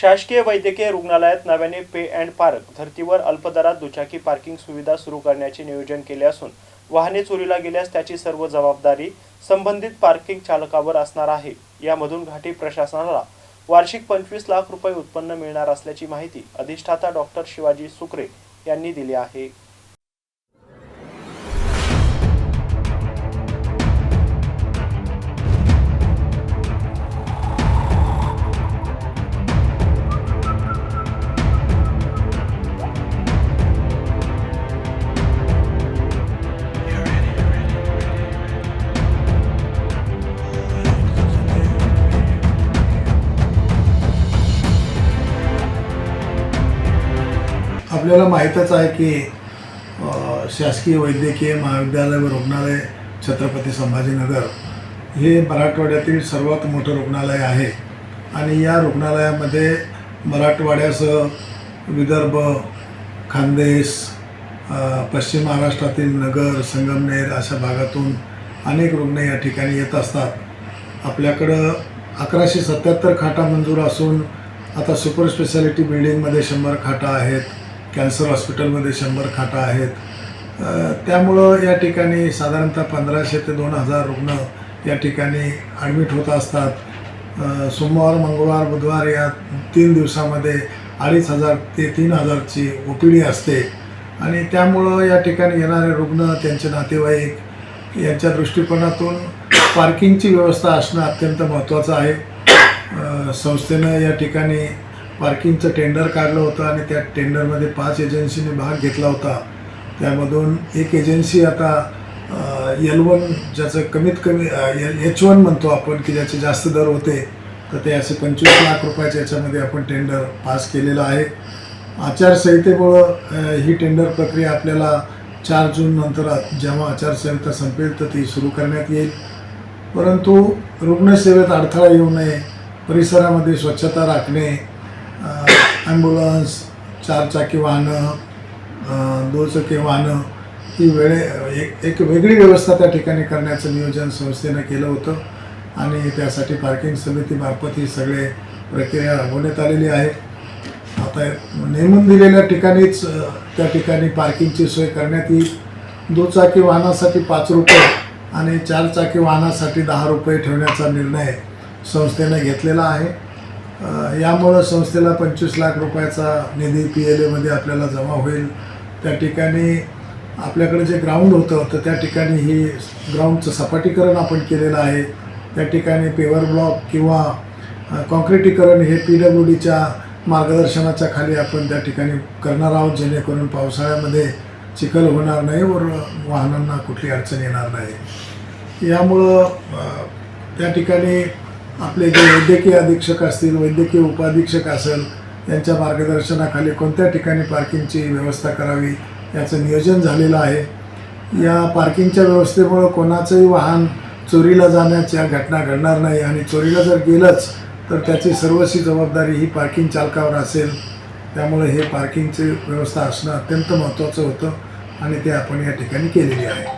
शासकीय वैद्यकीय रुग्णालयात नव्याने पे अँड पार्क धर्तीवर अल्पदरात दुचाकी पार्किंग सुविधा सुरू करण्याचे नियोजन केले असून वाहने चोरीला गेल्यास त्याची सर्व जबाबदारी संबंधित पार्किंग चालकावर असणार आहे. यामधून घाटी प्रशासनाला वार्षिक पंचवीस लाख रुपये उत्पन्न मिळणार असल्याची माहिती अधिष्ठाता डॉक्टर शिवाजी सुकरे यांनी दिली आहे. आपल्याला माहीतच आहे की शासकीय वैद्यकीय महाविद्यालय व रुग्णालय छत्रपती संभाजीनगर हे मराठवाड्यातील सर्वात मोठं रुग्णालय आहे. आणि या रुग्णालयामध्ये मराठवाड्यासह विदर्भ खानदेश पश्चिम महाराष्ट्रातील नगर संगमनेर अशा भागातून अनेक रुग्ण या ठिकाणी येत असतात. आपल्याकडं अकराशे सत्याहत्तर खाटा मंजूर असून आता सुपर स्पेशालिटी बिल्डिंगमध्ये शंभर खाटा आहेत. कॅन्सर हॉस्पिटलमध्ये शंभर खाटा आहेत. त्यामुळं या ठिकाणी साधारणतः पंधराशे ते दोन हजार रुग्ण या ठिकाणी ॲडमिट होत असतात. सोमवार मंगळवार बुधवार या तीन दिवसामध्ये अडीच हजार ते तीन हजारची ओ पी डी असते. आणि त्यामुळं या ठिकाणी येणारे रुग्ण त्यांचे नातेवाईक यांच्या दृष्टिकोनातून पार्किंगची व्यवस्था असणं अत्यंत महत्त्वाचं आहे. संस्थेनं या ठिकाणी पार्किंगचं टेंडर काढलं होतं आणि त्या टेंडरमध्ये पाच एजन्सीने भाग घेतला होता. त्यामधून एक एजन्सी आता एल वन ज्याचं कमीत कमी एच वन म्हणतो आपण की ज्याचे जास्त दर होते तर ते असे पंचवीस लाख रुपयाच्या याच्यामध्ये आपण टेंडर पास केलेलं आहे. आचारसंहितेमुळं ही टेंडर प्रक्रिया आपल्याला चार जून नंतर जेव्हा आचारसंहिता संपेल तर ती सुरू करण्यात येईल. परंतु रुग्णसेवेत अडथळा येऊ नये परिसरामध्ये स्वच्छता राखणे ॲम्ब्युलन्स चारचाकी वाहनं दुचाकी वाहनं ही वेळे एक एक वेगळी व्यवस्था त्या ठिकाणी करण्याचं नियोजन संस्थेनं केलं होतं. आणि त्यासाठी पार्किंग समितीमार्फत ही सगळे प्रक्रिया राबवण्यात आलेली आहे. आता नेमून दिलेल्या ठिकाणीच त्या ठिकाणी पार्किंगची सोय करण्यात येईल. दुचाकी वाहनासाठी पाच रुपये आणि चारचाकी वाहनासाठी दहा रुपये ठेवण्याचा निर्णय संस्थेनं घेतलेला आहे. यामुळं संस्थेला पंचवीस लाख रुपयाचा निधी पी एल एमध्ये आपल्याला जमा होईल. त्या ठिकाणी आपल्याकडे जे ग्राउंड होतं तर त्या ठिकाणी ही ग्राउंडचं सपाटीकरण आपण केलेलं आहे. त्या ठिकाणी पेवर ब्लॉक किंवा कॉन्क्रिटीकरण हे पी डब्ल्यू डीच्या मार्गदर्शनाच्या खाली आपण त्या ठिकाणी करणार आहोत जेणेकरून पावसाळ्यामध्ये चिखल होणार नाही व वाहनांना कुठली अडचण येणार नाही. यामुळं त्या ठिकाणी आपले जे वैद्यकीय अधीक्षक असतील वैद्यकीय उपाधीक्षक असेल यांच्या मार्गदर्शनाखाली कोणत्या ठिकाणी पार्किंगची व्यवस्था करावी याचं नियोजन झालेलं आहे. या पार्किंगच्या व्यवस्थेमुळं कोणाचंही वाहन चोरीला जाण्याच्या घटना घडणार नाही आणि चोरीला जर गेलंच तर त्याची सर्वस्वी जबाबदारी ही पार्किंग चालकावर असेल. त्यामुळे हे पार्किंगची व्यवस्था असणं अत्यंत महत्त्वाचं होतं आणि ते आपण या ठिकाणी केलेली आहे.